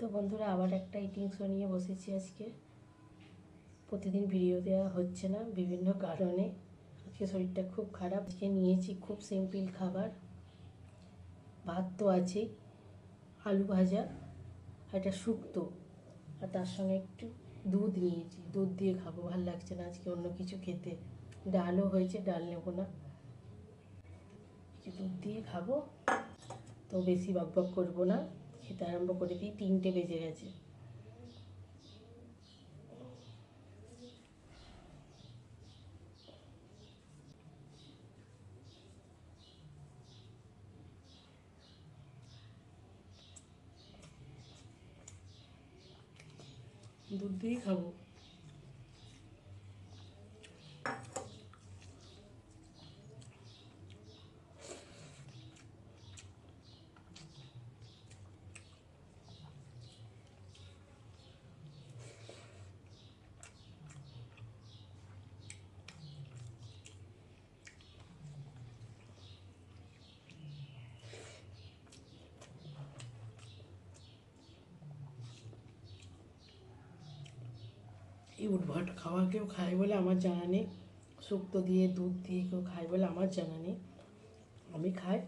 তো বন্ধুরা, আবার একটা ইটিং শো নিয়ে বসেছি আজকে। প্রতিদিন ভিডিও দেওয়া হচ্ছে না, বিভিন্ন কারণে। আজকে শরীরটা খুব খারাপ। আজকে নিয়েছি খুব সিম্পল খাবার। ভাত তো আছেই, আলু ভাজা একটা শুক্তো। আর তার সঙ্গে একটু দুধ নিয়েছি। দুধ দিয়ে খাব, ভালো লাগছে না আজকে অন্য কিছু খেতে। ডালও হয়েছে, ডাল নেব না। কিছু দুধ দিয়ে খাব। তো বেশি বক বক করব না। খেতে আরম্ভ করে দিই তিনটে বেজে গেছে। দুধ দিয়েই খাব। এই উদ্ভট খাওয়া কেউ খায় বলে আমার জানা নেই। শুক্তো দিয়ে, দুধ দিয়ে কেউ খায় বলে আমার জানা নেই। আমি খাই।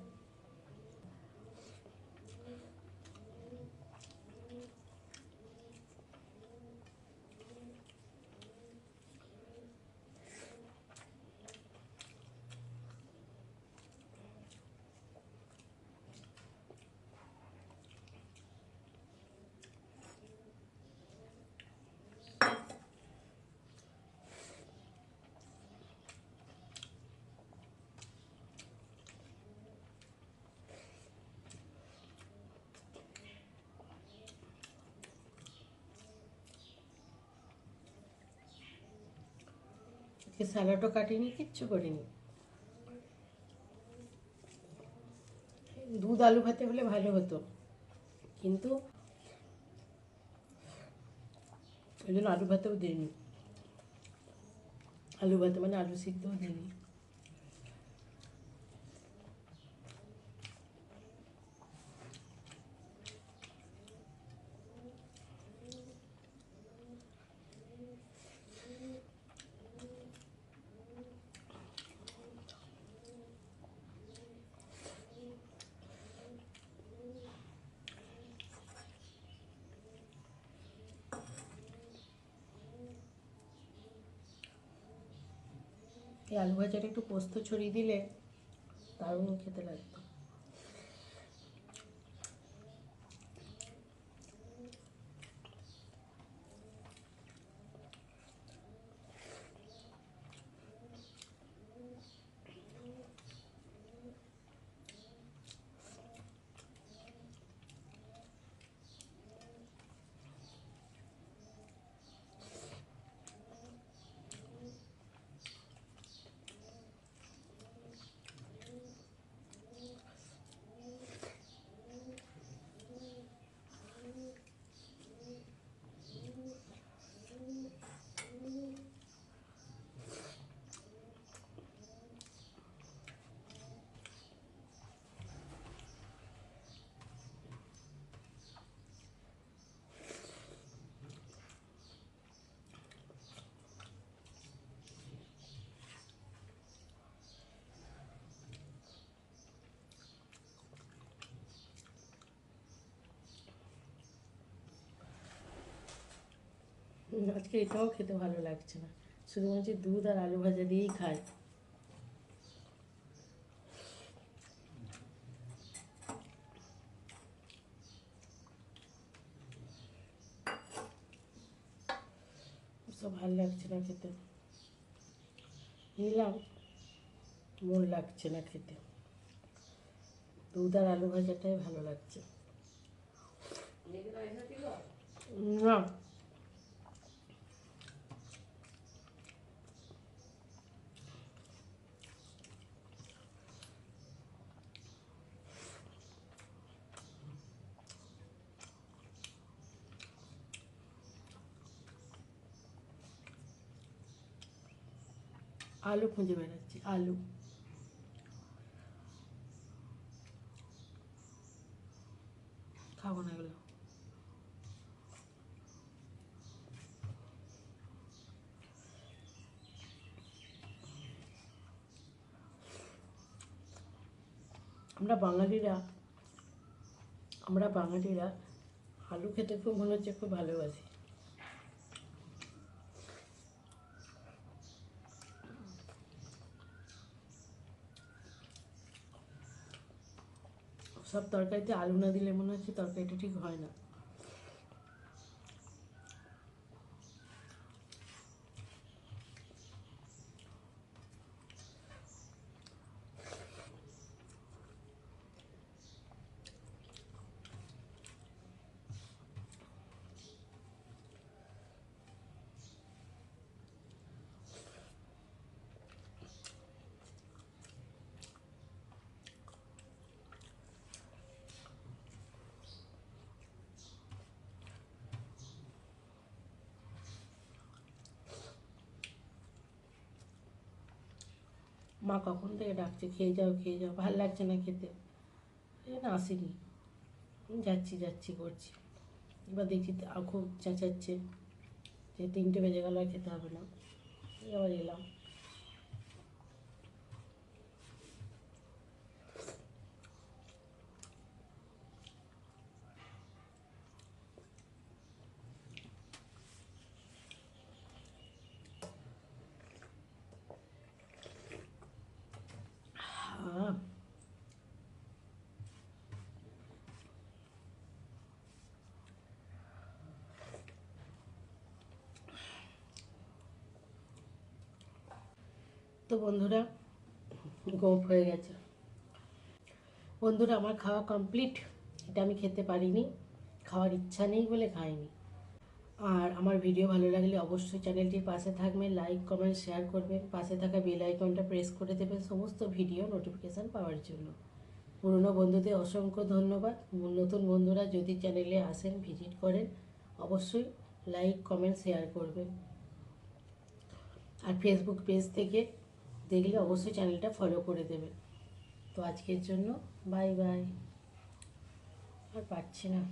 আজকে স্যালাডও কাটিনি, কিচ্ছু করিনি। দুধ আলু ভাতে হলে ভালো হতো। কিন্তু ওই জন্য আলু ভাতেও দিইনি। আলু ভাতে মানে আলু সিদ্ধও দিইনি। এই আলু ভাজাটা একটু পোস্ত ছড়িয়ে দিলে দারুণ খেতে লাগতো। আজকে এটাও খেতে ভালো লাগছে না। শুধু মনে দুধ আর আলু ভাজা দিয়েই খাই সব ভালো লাগছে না খেতে। নিলাম, মন লাগছে না খেতে। দুধ আর আলু ভাজাটাই ভালো লাগছে। না। আলু খুঁজে বেড়াচ্ছি, আলু। খাব না এগুলো। আমরা বাঙালিরা আমরা বাঙালিরা আলু খেতে খুব মনে হচ্ছে, খুব ভালোবাসি। সব তরকারিতে আলু না দিলে মনে হচ্ছে তরকারিটা ঠিক হয় না। মা কখন থেকে ডাকছে? খেয়ে যাও খেয়ে যাও। ভালো লাগছে না খেতে। এই না, আসেনি। যাচ্ছি যাচ্ছি, করছি। এবার দেখছি খুব চেঁচাচ্ছে যে তিনটে বেজে গেল আর খেতে হবে না। এবার এলাম। তো বন্ধুরা, গোপ হয়ে গেছে। বন্ধুরা, আমার খাওয়া কমপ্লিট এটা আমি খেতে পারিনি, খাওয়ার ইচ্ছা নেই বলে খাইনি। আর আমার ভিডিও ভালো লাগলে অবশ্যই চ্যানেলটির পাশে থাকবেন লাইক কমেন্ট শেয়ার করবেন। পাশে থাকা বেল আইকনটা প্রেস করে দেবেন সমস্ত ভিডিও নোটিফিকেশান পাওয়ার জন্য। পুরনো বন্ধুদের অসংখ্য ধন্যবাদ। নতুন বন্ধুরা যদি চ্যানেলে আসেন ভিজিট করেন, অবশ্যই লাইক কমেন্ট শেয়ার করবেন। আর ফেসবুক পেজ থেকে দেখলে অবশ্যই চ্যানেলটা ফলো করে দেবে। তো আজকের জন্য বাই বাই আর পারছি না।